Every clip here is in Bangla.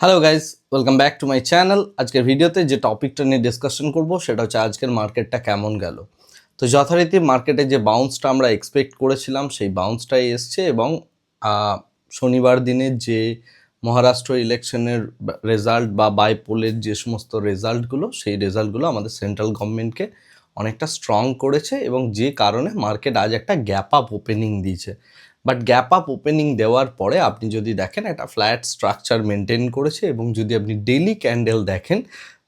Hello guys welcome back to my channel আজকের ভিডিওতে যে টপিকটা নিয়ে ডিসকাশন করব, সেটা হচ্ছে আজকের মার্কেটটা কেমন গেল। তো যথারীতি মার্কেটে যে বাউন্সটা আমরা এক্সপেক্ট করেছিলাম, সেই বাউন্সটাই এসছে এবং শনিবার দিনে যে মহারাষ্ট্র ইলেকশনের রেজাল্ট বা বাইপোলের যে সমস্ত রেজাল্টগুলো সেই রেজাল্টগুলো আমাদের সেন্ট্রাল গভর্নমেন্টকে অনেকটা স্ট্রং করেছে এবং যে কারণে মার্কেট আজ একটা গ্যাপ আপ ওপেনিং দিয়েছে। বাট গ্যাপ আপ ওপেনিং দেওয়ার পরে আপনি যদি দেখেন একটা ফ্ল্যাট স্ট্রাকচার মেনটেন করেছে এবং যদি আপনি ডেলি ক্যান্ডেল দেখেন,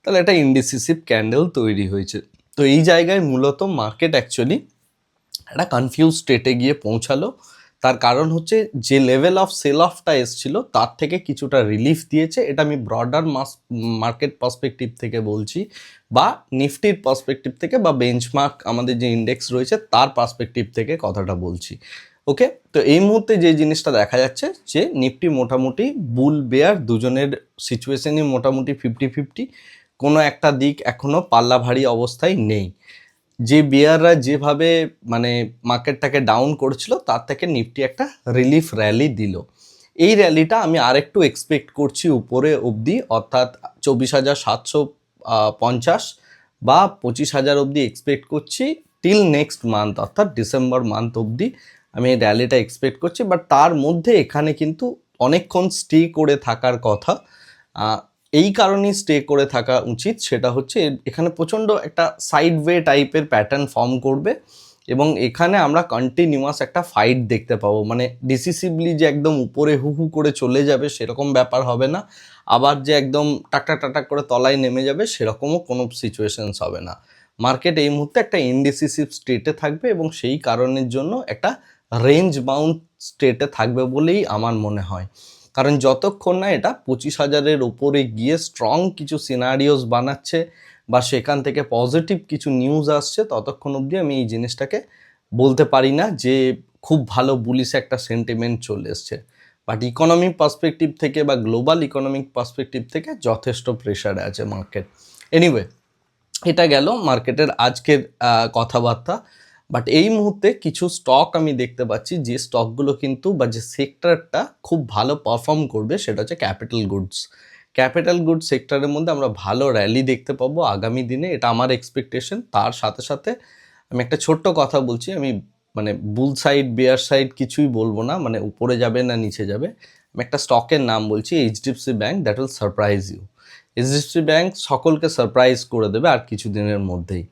তাহলে একটা ইন্ডিসিসিভ ক্যান্ডেল তৈরি হয়েছে। তো এই জায়গায় মূলত মার্কেট অ্যাকচুয়ালি একটা কনফিউজ স্টেটে গিয়ে পৌঁছালো। তার কারণ হচ্ছে যে লেভেল অফ সেল অফটা এসছিল, তার থেকে কিছুটা রিলিফ দিয়েছে। এটা আমি ব্রডার মাস মার্কেট পার্সপেক্টিভ থেকে বলছি বা নিফটির পার্সপেক্টিভ থেকে বা বেঞ্চমার্ক আমাদের যে ইন্ডেক্স রয়েছে, তার পার্সপেক্টিভ থেকে কথাটা বলছি। ওকে তো এই মুহূর্তে যে জিনিসটা দেখা যাচ্ছে, যে নিফটি মোটামুটি বুল বেয়ার দুজনের সিচুয়েশনই মোটামুটি ফিফটি ফিফটি কোনো একটা দিক এখনও পাল্লা ভারী অবস্থায় নেই। যে বিয়াররা যেভাবে মানে মার্কেটটাকে ডাউন করেছিল, তার থেকে নিফটি একটা রিলিফ র্যালি দিল। এই র্যালিটা আমি আরেকটু এক্সপেক্ট করছি উপরে অবধি, অর্থাৎ চব্বিশ হাজার সাতশো পঞ্চাশ বা পঁচিশ হাজার অবধি এক্সপেক্ট করছি টিল নেক্সট মান্থ অর্থাৎ ডিসেম্বর মান্থ অবধি। আমি এই র্যালিটা এক্সপেক্ট করছি বাট তার মধ্যে এখানে কিন্তু অনেকক্ষণ স্টে করে থাকার কথা। এই কারণেই স্টে করে থাকা উচিত, সেটা হচ্ছে এখানে প্রচণ্ড একটা সাইড ওয়ে টাইপের প্যাটার্ন ফর্ম করবে এবং এখানে আমরা কন্টিনিউয়াস একটা ফাইট দেখতে পাবো। মানে ডিসিসিভলি যে একদম উপরে হু হু করে চলে যাবে সেরকম ব্যাপার হবে না, আবার যে একদম টাকটা টাকটাক করে তলায় নেমে যাবে সেরকমও কোনো সিচুয়েশনস হবে না। মার্কেট এই মুহূর্তে একটা ইনডিসিসিভ স্টেটে থাকবে এবং সেই কারণের জন্য একটা রেঞ্জ বাউন্ড স্টেটে থাকবে বলেই আমার মনে হয়। কারণ যতক্ষণ না এটা পঁচিশ হাজারের ওপরে গিয়ে স্ট্রং কিছু সিনারিওস বানাচ্ছে বা সেখান থেকে পজিটিভ কিছু নিউজ আসছে, ততক্ষণ অবধি আমি এই জিনিসটাকে বলতে পারি না যে খুব ভালো বুলিশ একটা সেন্টিমেন্ট চলে এসছে। বাট ইকোনমিক পার্সপেক্টিভ থেকে বা গ্লোবাল ইকোনমিক পার্সপেক্টিভ থেকে যথেষ্ট প্রেশারে আছে মার্কেট এনিওয়ে এটা গেল মার্কেটের আজকের কথাবার্তা। বাট এই মুহূর্তে কিছু স্টক আমি দেখতে পাচ্ছি যে স্টকগুলো কিন্তু বা যে সেক্টরটা খুব ভালো পারফর্ম করবে সেটা হচ্ছে ক্যাপিটাল গুডস ক্যাপিটাল গুডস সেক্টরের মধ্যে আমরা ভালো র্যালি দেখতে পাবো আগামী দিনে, এটা আমার এক্সপেকটেশন তার সাথে সাথে আমি একটা ছোট্ট কথা বলছি, আমি মানে বুল সাইড বেয়ার সাইড কিছুই বলব না মানে উপরে যাবে না, নিচে যাবে। আমি একটা স্টকের নাম বলছি HDFC bank that will surprise you HDFC bank সকলকে সারপ্রাইজ করে দেবে আর কিছু দিনের মধ্যেই,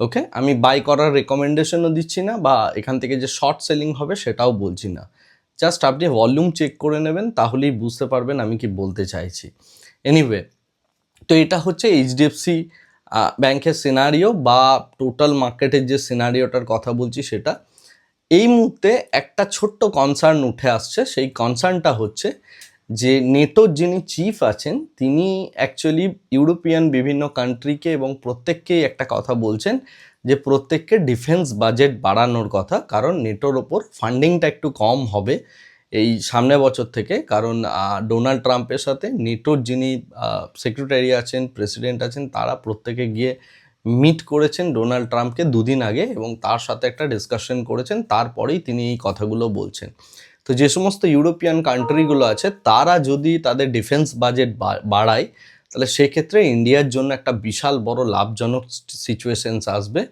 ওকে? আমি বাই করার রেকমেন্ডেশনও দিচ্ছি না বা এখান থেকে যে শর্ট সেলিং হবে সেটাও বলছি না। জাস্ট আপনি ভলিউম চেক করে নেবেন, তাহলেই বুঝতে পারবেন আমি কি বলতে চাইছি। এনিওয়ে তো এটা হচ্ছে এইচডিএফসি ব্যাংকের সিনারিও বা টোটাল মার্কেটের যে সিনারিওটার কথা বলছি সেটা। এই মুহূর্তে একটা ছোট্ট কনসার্ন উঠে আসছে, সেই কনসার্নটা হচ্ছে যে নেটোর যিনি চিফ আছেন, তিনি অ্যাকচুয়ালি ইউরোপিয়ান বিভিন্ন কান্ট্রিকে এবং প্রত্যেককেই একটা কথা বলছেন যে প্রত্যেককে ডিফেন্স বাজেট বাড়ানোর কথা, কারণ নেটোর ওপর ফান্ডিংটা একটু কম হবে এই সামনে বছর থেকে। কারণ ডোনাল্ড ট্রাম্পের সাথে নেটোর যিনি সেক্রেটারি আছেন প্রেসিডেন্ট আছেন, তারা প্রত্যেকে গিয়ে মিট করেছেন ডোনাল্ড ট্রাম্পকে দুদিন আগে এবং তার সাথে একটা ডিসকাশন করেছেন, তারপরেই তিনি এই কথাগুলো বলছেন। তো যে সমস্ত ইউরোপিয়ান কান্ট্রিগুলো আছে, তারা যদি তাদের ডিফেন্স বাজেট বাড়ায়, তাহলে সেক্ষেত্রে ইন্ডিয়ার জন্য একটা বিশাল বড় লাভজনক সিচুয়েশনস আসবে।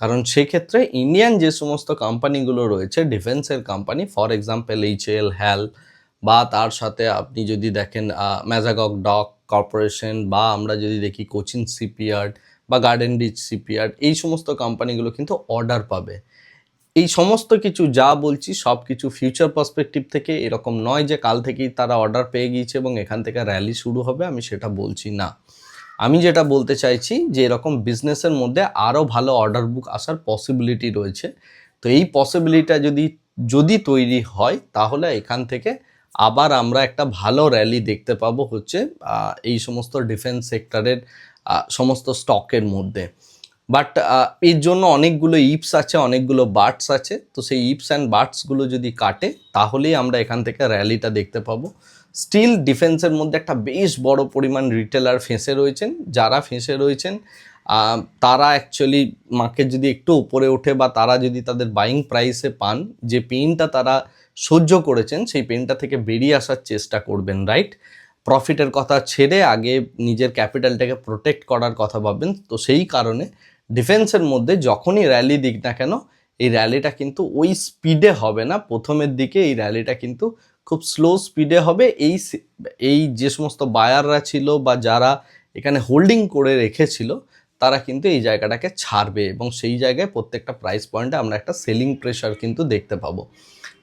কারণ সেক্ষেত্রে ইন্ডিয়ান যে সমস্ত কোম্পানিগুলো রয়েছে, ডিফেন্সের company, for example HL, HAL, বা তার সাথে আপনি যদি দেখেন ম্যাজাগক, ডক কর্পোরেশন, বা আমরা যদি দেখি কোচিন সিপিয়ার্ড বা গার্ডেন রিচ সিপিয়ার্ড এই সমস্ত কোম্পানিগুলো কিন্তু অর্ডার পাবে। এই সমস্ত কিছু যা বলছি সব কিছু ফিউচার পার্সপেক্টিভ থেকে, এরকম নয় যে কাল থেকেই তারা অর্ডার পেয়ে গিয়েছে এবং এখান থেকে র্যালি শুরু হবে, আমি সেটা বলছি না। আমি যেটা বলতে চাইছি যে এরকম বিজনেসের মধ্যে আরও ভালো অর্ডার বুক আসার পসিবিলিটি রয়েছে। তো এই পসিবিলিটিটা যদি যদি তৈরি হয়, তাহলে এখান থেকে আবার আমরা একটা ভালো র্যালি দেখতে পাবো হচ্ছে এই সমস্ত ডিফেন্স সেক্টরের সমস্ত স্টকের মধ্যে। বাট এর জন্য অনেকগুলো ইপস আছে, অনেকগুলো বার্ডস আছে। তো সেই ইপস অ্যান্ড বার্ডসগুলো যদি কাটে, তাহলেই আমরা এখান থেকে র্যালিটা দেখতে পাবো। স্টিল ডিফেন্সের মধ্যে একটা বেশ বড় পরিমাণ রিটেলার ফেঁসে রয়েছেন। যারা ফেঁসে রয়েছেন তারা অ্যাকচুয়ালি মার্কেট যদি একটু উপরে ওঠে বা তারা যদি তাদের বাইং প্রাইসে পান, যে পেনটা তারা সহ্য করেছেন, সেই পেনটা থেকে বেরিয়ে আসার চেষ্টা করবেন রাইট প্রফিটের কথা ছেড়ে আগে নিজের ক্যাপিটালটাকে প্রোটেক্ট করার কথা ভাববেন। তো সেই কারণে ডিফেন্সের মধ্যে যখনই র্যালি দিক না কেন, এই র্যালিটা কিন্তু ওই স্পিডে হবে না। প্রথমের দিকে এই র্যালিটা কিন্তু খুব স্লো স্পিডে হবে। এই এই যে সমস্ত বায়াররা ছিল বা যারা এখানে হোল্ডিং করে রেখেছিল, তারা কিন্তু এই জায়গাটাকে ছাড়বে এবং সেই জায়গায় প্রত্যেকটা প্রাইস পয়েন্টে আমরা একটা সেলিং প্রেশার কিন্তু দেখতে পাবো।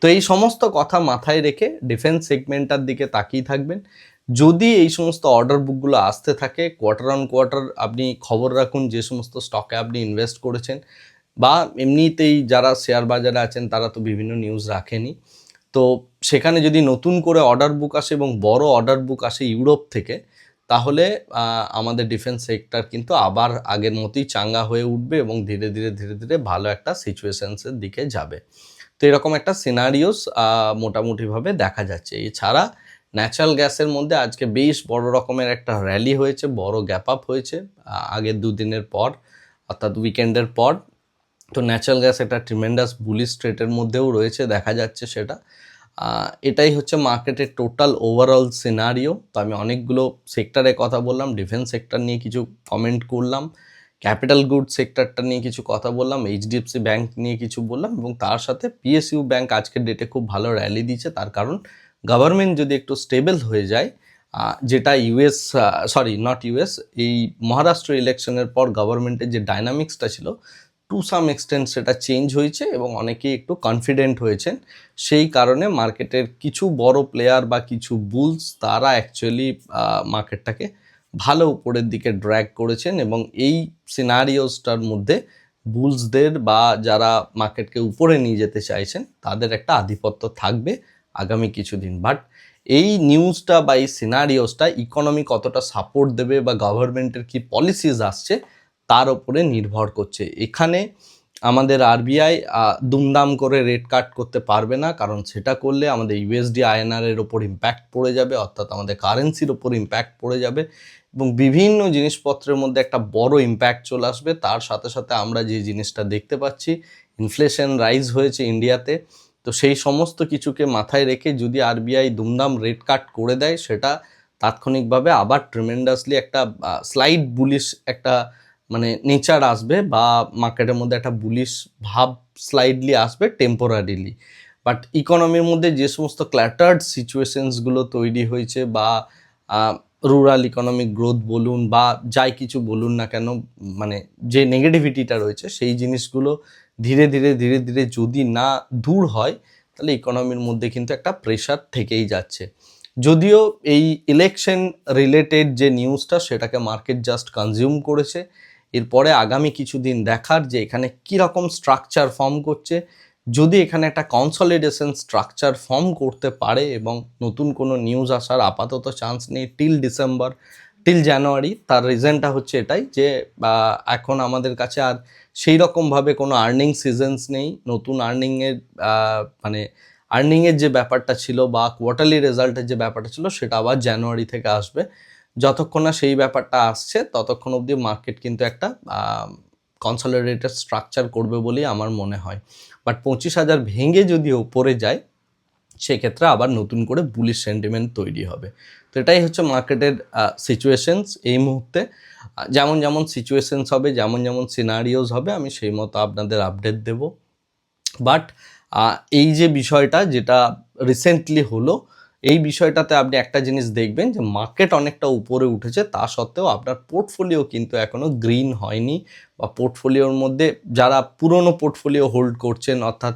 তো এই সমস্ত কথা মাথায় রেখে ডিফেন্স সেগমেন্টটার দিকে তাকিয়ে থাকবেন। যদি এই সমস্ত অর্ডার বুকগুলো আসতে থাকে কোয়ার্টার অন কোয়ার্টার আপনি খবর রাখুন যে সমস্ত স্টকে আপনি ইনভেস্ট করেছেন, বা এমনিতেই যারা শেয়ার বাজারে আছেন তারা তো বিভিন্ন নিউজ রাখেনি তো সেখানে যদি নতুন করে অর্ডার বুক আসে এবং বড় অর্ডার বুক আসে ইউরোপ থেকে, তাহলে আমাদের ডিফেন্স সেক্টর কিন্তু আবার আগের মতোই চাঙ্গা হয়ে উঠবে এবং ধীরে ধীরে ধীরে ধীরে ভালো একটা সিচুয়েশনসের দিকে যাবে। তো এরকম একটা সিনারিওস মোটামুটিভাবে দেখা যাচ্ছে। এছাড়া ন্যাচারাল গ্যাসের মধ্যে আজকে বেশ বড় রকমের একটা র্যালি হয়েছে, বড় গ্যাপ আপ হয়েছে আগের দুদিনের পর, অর্থাৎ উইকেন্ডের পর। তো ন্যাচারাল গ্যাস একটা ট্রিমেন্ডাস বুলিশ স্ট্রেটের মধ্যেও রয়েছে, দেখা যাচ্ছে সেটা। এটাই হচ্ছে মার্কেটের টোটাল ওভারঅল সিনারিও। তো আমি অনেকগুলো সেক্টরে কথা বললাম, ডিফেন্স সেক্টর নিয়ে কিছু কমেন্ট করলাম, ক্যাপিটাল গুড সেক্টরটা নিয়ে কিছু কথা বললাম, এইচডিএফসি ব্যাংক নিয়ে কিছু বললাম এবং তার সাথে পিএসইউ ব্যাংক আজকের ডেটে খুব ভালো র্যালি দিচ্ছে তার কারণ গভর্নমেন্ট যদি একটু স্টেবল হয়ে যায় যেটা ইউএস সরি, নট ইউএস, এই মহারাষ্ট্র ইলেকশনের পর গভর্নমেন্টের যে ডাইনামিক্সটা ছিল, টু সাম এক্সটেন্ট সেটা চেঞ্জ হয়েছে এবং অনেকেই একটু কনফিডেন্ট হয়েছেন। সেই কারণে মার্কেটের কিছু বড় প্লেয়ার বা কিছু বুলস তারা অ্যাকচুয়ালি মার্কেটটাকে ভালো উপরের দিকে ড্র্যাগ করেছেন এবং এই সিনারিওসটার মধ্যে বুলসদের বা যারা মার্কেটকে উপরে নিয়ে যেতে চাইছেন, তাদের একটা আধিপত্য থাকবে। আগামী কিছুদিন। বাট এই নিউজটা বা এই সিনারিওসটা ইকোনমি কতটা সাপোর্ট দেবে বা গভর্নমেন্টের কি পলিসিস আসছে, তার উপরে নির্ভর করছে। এখানে আমাদের আরবিআই দুমদাম করে রেট কাট করতে পারবে না, কারণ সেটা করলে আমাদের ইউএসডি আইএনআর এর ওপর ইম্প্যাক্ট পড়ে যাবে, অর্থাৎ আমাদের কারেন্সির ওপর ইম্প্যাক্ট পড়ে যাবে এবং বিভিন্ন জিনিসপত্রের মধ্যে একটা বড় ইম্প্যাক্ট চলে আসবে। তার সাথে সাথে আমরা যে জিনিসটা দেখতে পাচ্ছি ইনফ্লেশন রাইজ হয়েছে ইন্ডিয়াতে তো সেই সমস্ত কিছুকে মাথায় রেখে যদি আরবিআই দুমদাম রেট কাট করে দেয়, সেটা তাৎক্ষণিকভাবে আবার ট্রিমেন্ডাসলি একটা স্লাইড বুলিশ একটা মানে নেচার আসবে বা মার্কেটের মধ্যে একটা বুলিশ ভাব স্লাইডলি আসবে টেম্পোরারিলি বাট ইকোনমির মধ্যে যে সমস্ত ক্ল্যাটার্ড সিচুয়েশনসগুলো তৈরি হয়েছে বা রুরাল ইকোনমিক গ্রোথ বলুন বা যাই কিছু বলুন না কেন মানে যে নেগেটিভিটিটা রয়েছে, সেই জিনিসগুলো ধীরে ধীরে ধীরে ধীরে যদি না দূর হয়, তাহলে ইকোনমির মধ্যে কিন্তু একটা প্রেশার থেকেই যাচ্ছে। যদিও এই ইলেকশন রিলেটেড যে নিউজটা সেটাকে মার্কেট জাস্ট কনজিউম করেছে, এরপরে আগামী কিছুদিন দেখার যে এখানে কীরকম স্ট্রাকচার ফর্ম করছে, যদি এখানে একটা কনসলিডেশন স্ট্রাকচার ফর্ম করতে পারে এবং নতুন কোনো নিউজ আসার আপাতত চান্স নেই টিল ডিসেম্বর টিল জানুয়ারি তার রিজনটা হচ্ছে এটাই যে এখন আমাদের কাছে আর সেই রকমভাবে কোনো আর্নিং সিজনস নেই। নতুন আর্নিংয়ের মানে আর্নিংয়ের যে ব্যাপারটা ছিল বা কোয়ার্টারলি রেজাল্টের যে ব্যাপারটা ছিল সেটা আবার জানুয়ারি থেকে আসবে। যতক্ষণ না সেই ব্যাপারটা আসছে, ততক্ষণ অবধি মার্কেট কিন্তু একটা কনসলিডেটেড স্ট্রাকচার করবে বলেই আমার মনে হয়। বাট পঁচিশ হাজার ভেঙে যদি ওপরে যায়, সেক্ষেত্রে আবার নতুন করে বুলিশ সেন্টিমেন্ট তৈরি হবে। তো এটাই হচ্ছে মার্কেটের সিচুয়েশনস এই মুহূর্তে। যেমন যেমন সিচুয়েশনস হবে, যেমন যেমন সিনারিওস হবে, আমি সেই মতো আপনাদের আপডেট দেব। বাট এই যে বিষয়টা যেটা রিসেন্টলি হলো, এই বিষয়টাতে আপনি একটা জিনিস দেখবেন যে মার্কেট অনেকটা উপরে উঠেছে। তা সত্ত্বেও আপনার পোর্টফোলিও কিন্তু এখনও গ্রিন হয়নি বা পোর্টফোলিওর মধ্যে যারা পুরনো পোর্টফোলিও হোল্ড করছেন, অর্থাৎ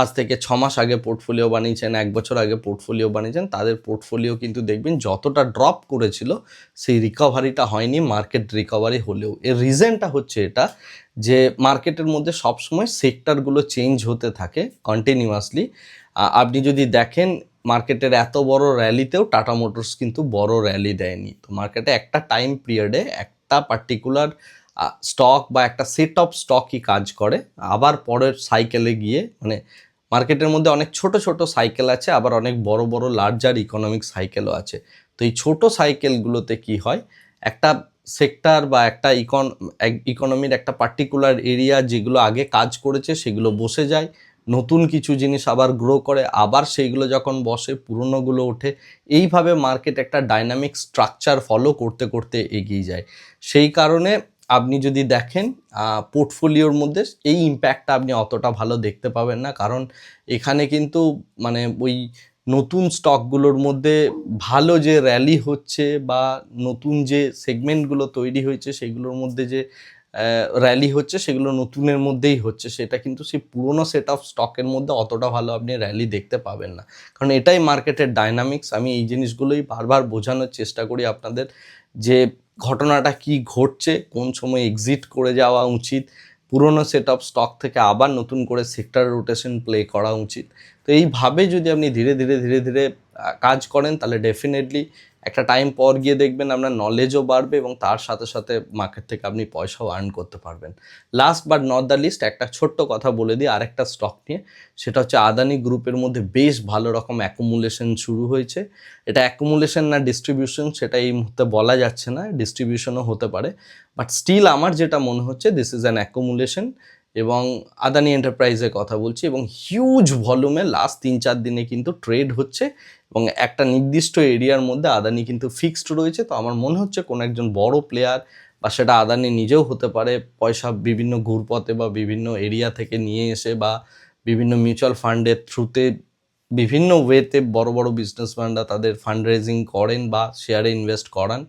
আজ থেকে ছ মাস আগে পোর্টফোলিও বানিয়েছেন, এক বছর আগে পোর্টফোলিও বানিয়েছেন, তাদের পোর্টফোলিও কিন্তু দেখবেন যতটা ড্রপ করেছিল, সেই রিকভারিটা হয়নি মার্কেট রিকভারি হলেও। এর রিজনটা হচ্ছে এটা যে মার্কেটের মধ্যে সবসময় সেক্টরগুলো চেঞ্জ হতে থাকে কন্টিনিউয়াসলি আপনি যদি দেখেন মার্কেটের এত বড় র্যালিতেও টাটা মোটরস কিন্তু বড় র্যালি দেয়নি। তো মার্কেটে একটা টাইম পিরিয়ডে একটা পার্টিকুলার স্টক বা একটা সেট অফ স্টকই কাজ করে। আবার পরের সাইকেলে গিয়ে মানে মার্কেটের মধ্যে অনেক ছোট ছোট সাইকেল আছে, আবার অনেক বড় বড় লার্জার ইকোনমিক সাইকেলও আছে। তো এই ছোট সাইকেলগুলোতে কি হয়? একটা সেক্টর বা একটা ইকন ইকোনমির একটা পার্টিকুলার এরিয়া যেগুলো আগে কাজ করেছে, সেগুলো বসে যায়। নতুন কিছু জিনিস আবার গ্রো করে, আবার সেইগুলো যখন বসে, পুরনোগুলো ওঠে, এইভাবে মার্কেট একটা ডাইনামিক স্ট্রাকচার ফলো করতে করতে এগিয়ে যায়। সেই কারণে আপনি যদি দেখেন পোর্টফোলিওর মধ্যে এই ইম্প্যাক্টটা আপনি অতটা ভালো দেখতে পাবেন না। কারণ এখানে কিন্তু মানে ওই নতুন স্টকগুলোর মধ্যে ভালো যে র্যালি হচ্ছে বা নতুন যে সেগমেন্টগুলো তৈরি হয়েছে, সেগুলোর মধ্যে যে র্যালি হচ্ছে, সেগুলো নতুনের মধ্যেই হচ্ছে, সেটা কিন্তু সেই পুরনো সেট অফ স্টকের মধ্যে অতটা ভালো আপনি র্যালি দেখতে পাবেন না। কারণ এটাই মার্কেটের ডাইনামিক্স আমি এই জিনিসগুলোই বারবার বোঝানোর চেষ্টা করি আপনাদের যে ঘটনাটা কি ঘটছে, কোন সময় এক্সিট করে যাওয়া উচিত, পুরনো সেট অফ স্টক থেকে আবার নতুন করে সেক্টর রোটেশন প্লে করা উচিত। তো এইভাবে যদি আপনি ধীরে ধীরে ধীরে ধীরে কাজ করেন, তাহলে ডেফিনেটলি একটা টাইম পর গিয়ে দেখবেন আপনার নলেজও বাড়বে এবং তার সাথে সাথে মার্কেট থেকে আপনি পয়সাও আর্ন করতে পারবেন। Last but not the least একটা ছোট্ট কথা বলে দিই, আরেকটা স্টক নিয়ে। সেটা হচ্ছে আদানি গ্রুপের মধ্যে বেশ ভালো রকম অ্যাকুমুলেশন শুরু হয়েছে। এটা অ্যাকুমুলেশন না ডিস্ট্রিবিউশন সেটা এই মুহূর্তে বলা যাচ্ছে না ডিস্ট্রিবিউশনও হতে পারে। বাট স্টিল আমার যেটা মনে হচ্ছে দিস ইজ অ্যান অ্যাকুমুলেশন এবং আদানি এন্টারপ্রাইজের কথা বলছি এবং হিউজ ভলিউমে লাস্ট তিন চার দিনে কিন্তু ট্রেড হচ্ছে এবং একটা নির্দিষ্ট এরিয়ার মধ্যে আদানি কিন্তু ফিক্সড রয়েছে। তো আমার মনে হচ্ছে কোনো একজন বড় প্লেয়ার বা সেটা আদানি নিজেও হতে পারে, পয়সা বিভিন্ন ঘুরপথে বা বিভিন্ন এরিয়া থেকে নিয়ে এসে বা বিভিন্ন মিউচুয়াল ফান্ডের থ্রুতে বিভিন্ন ওয়েতে বড় বড় বিজনেসম্যানরা তাদের ফান্ড রেজিং করেন বা শেয়ারে ইনভেস্ট করান।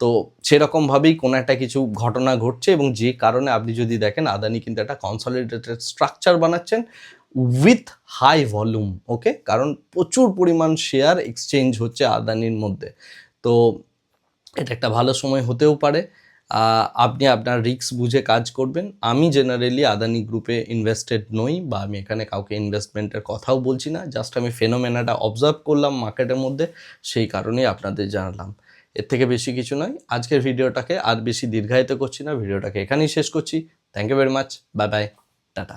তো সেরকমভাবেই কোনো একটা কিছু ঘটনা ঘটছে এবং যে কারণে আপনি যদি দেখেন, আদানি কিন্তু একটা কনসলিডেটেড স্ট্রাকচার বানাচ্ছেন উইথ হাই ভলিউম ওকে কারণ প্রচুর পরিমাণ শেয়ার এক্সচেঞ্জ হচ্ছে আদানির মধ্যে। তো এটা একটা ভালো সময় হতেও পারে। আপনি আপনার রিস্ক বুঝে কাজ করবেন। আমি জেনারেলি আদানি গ্রুপে ইনভেস্টেড নই বা আমি এখানে কাউকে ইনভেস্টমেন্টের কথাও বলছি না। জাস্ট আমি ফেনোমেনাটা অবজার্ভ করলাম মার্কেটের মধ্যে, সেই কারণেই আপনাদের জানালাম। এর থেকে বেশি কিছু নয়। আজকের ভিডিওটাকে আর বেশি দীর্ঘায়িত করছি না। ভিডিওটাকে এখানেই শেষ করছি। Thank you very much bye bye tata